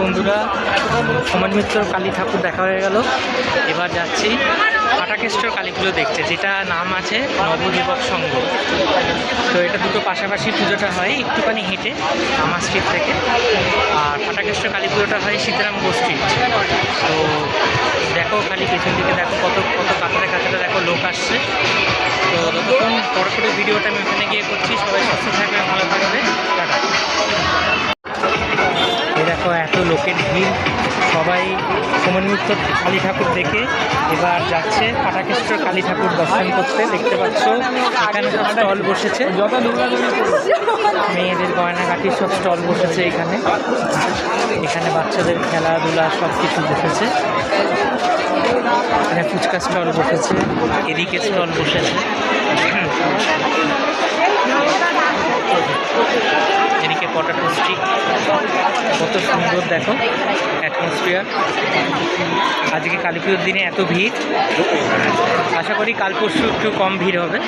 বন্ধুরা সমাজ মিত্র কালী ঠাকুর দেখা হয়ে গেল। এবার যাচ্ছি ফাটাকেষ্টর কালীপুজো দেখতে, যেটা নাম আছে নবযুবক সংঘ। তো এটা দুটো পাশাপাশি পুজোটা হয় একটুখানি হেঁটে আমার স্ট্রিট থেকে। আর ফাটাকেষ্টর কালী পুজোটা হয় সীতারাম গোষ্ঠী তো দেখো খালি পেছন দিকে দেখো কত কত কাতারে কাতারে দেখো লোক আসছে। তো ততক্ষণ পরপরে ভিডিওটা আমি ওখানে গিয়ে করছি, সবাই সুস্থ থাকবে, ভালো থাকবে। দেখো এত লোকের ভিড়, সবাই সমন্বিত কালী ঠাকুর দেখে এবার যাচ্ছে ফাটাকেশ্বর কালী ঠাকুর দর্শন করতে। দেখতে পাচ্ছ, এখানে সব স্টল বসেছে। মেয়েদের গয়নাগাটির সব স্টল বসেছে এখানে। এখানে বাচ্চাদের খেলাধুলা সব কিছু বসেছে। এখানে ফুচকা স্টল বসেছে, এদিকে স্টল বসেছে। এদিকে পটাটো স্টিক। কত সুন্দর দেখো অ্যাটমসফিয়ার আজকে কালী পুজোর দিনে এত ভিড়। আশা করি কাল পরশু একটু কম ভিড় হবে।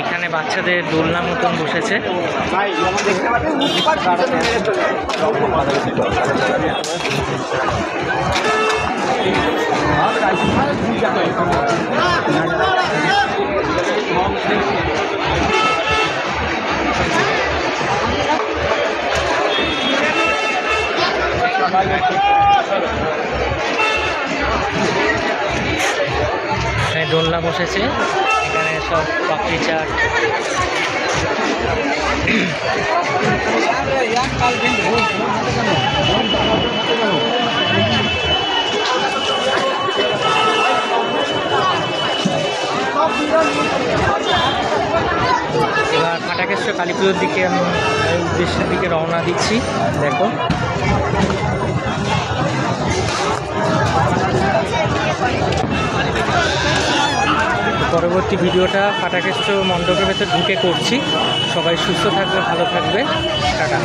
এখানে বাচ্চাদের দোলনা মতন বসেছে। এখানে দোলনা বসেছে। এখানে সব পাপড়ি চাট। এবার কালী পুজোর দিকে আমি উদ্দেশ্যের দিকে রওনা দিচ্ছি। দেখো। পরবর্তী ভিডিওটা ফাটাকেষ্ট মণ্ডপের ভেতর ঢুকে করছি। সবাই সুস্থ থাকবে, ভালো থাকবে। টাটা।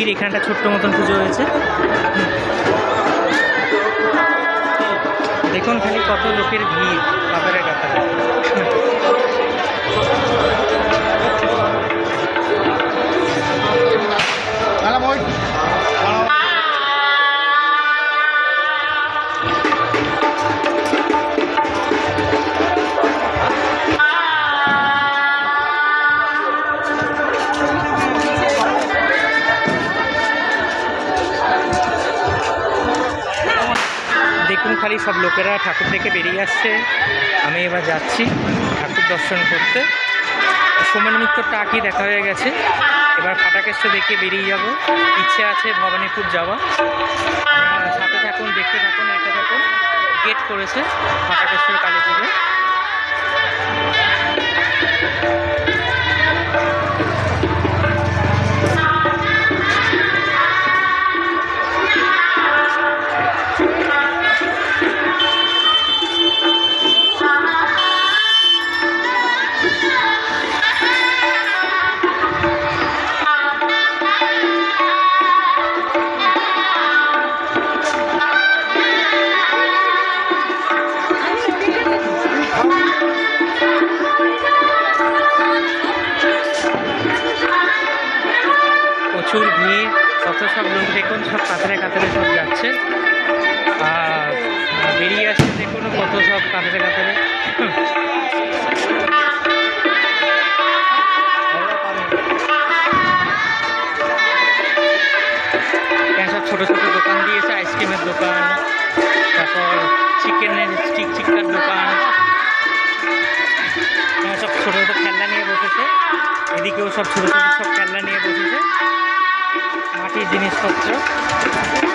কাতরা এখানে একটা ছোট্ট মতন পুজো হয়েছে। দেখুন খালি কত লোকের ভিড় কাতারে কাতারে দেখুন সব লোকেরা ঠাকুর দেখে বেরিয়ে আসছে। আমি এবার যাচ্ছি ঠাকুর দর্শন করতে। সোমেন মিত্র টাকি দেখা হয়ে গেছে। এবার ফাটাকেষ্ট দেখে বেরিয়ে যাব। ইচ্ছে আছে ভবানীপুর যাওয়া। সাথে থাকুন, দেখতে থাকুন এটা থাকুন। গেট করেছে ফাটাকেশ্বর কালী পুজো প্রচুর ভিড় কত সব লোক দেখুন, সব কাতারে কাতারে সব যাচ্ছে। আর বেরিয়ে আসছে দেখুন কত সব কাতারে কাতারে। সব ছোটো ছোটো দোকান দিয়েছে, আইসক্রিমের দোকান, তারপর চিকেনের স্টিক চিকের দোকান। সব ছোটো ছোটো খেলনা নিয়ে বসেছে। এদিকেও সব ছোটো ছোটো সব খেলনা নিয়ে বসেছে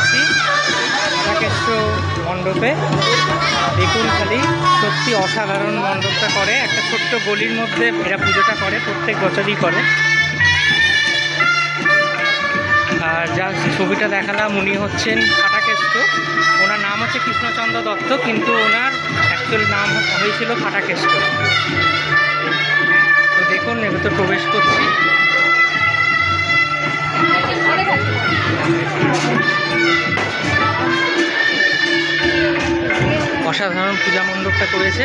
মাটির জিনিসপত্র মণ্ডপে। দেখুন খালি, সত্যি অসাধারণ মণ্ডপটা করে। একটা ছোট্ট গলির মধ্যে এরা পুজোটা করে, প্রত্যেক বছরই করে। আর যা ছবিটা দেখালাম, উনি হচ্ছেন ফাটাকেষ্ট ওনার নাম হচ্ছে কৃষ্ণচন্দ্র দত্ত, কিন্তু ওনার অ্যাকচুয়াল নাম হয়েছিল ফাটাকেষ্ট তো দেখুন, এবার তো প্রবেশ করছি। অসাধারণ পূজা মণ্ডপটা করেছে।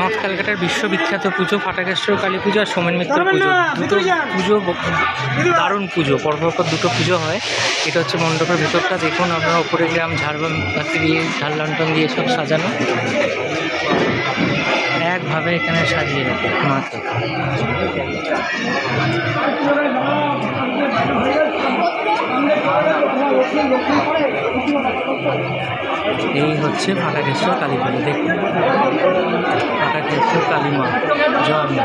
নর্থ ক্যালকাটার বিশ্ববিখ্যাত পুজো ফাটাকেশ্বর কালী পুজো আর সোমেন মিত্র পুজো। দুটো পুজো দারুণ পুজো। পরপর পর দুটো পুজো হয়। এটা হচ্ছে মণ্ডপের ভেতরটা। দেখুন আপনারা ওপরে গ্রাম ঝাড়বাম দিয়ে ঝাড় লন্ঠন দিয়ে সব সাজানো। একভাবে এখানে সাজিয়ে রাখে মাকে। এই হচ্ছে ফাটাকেশ্বর কালী পুজো দেখুন। ফাটাকেশ্বর কালী মা জয়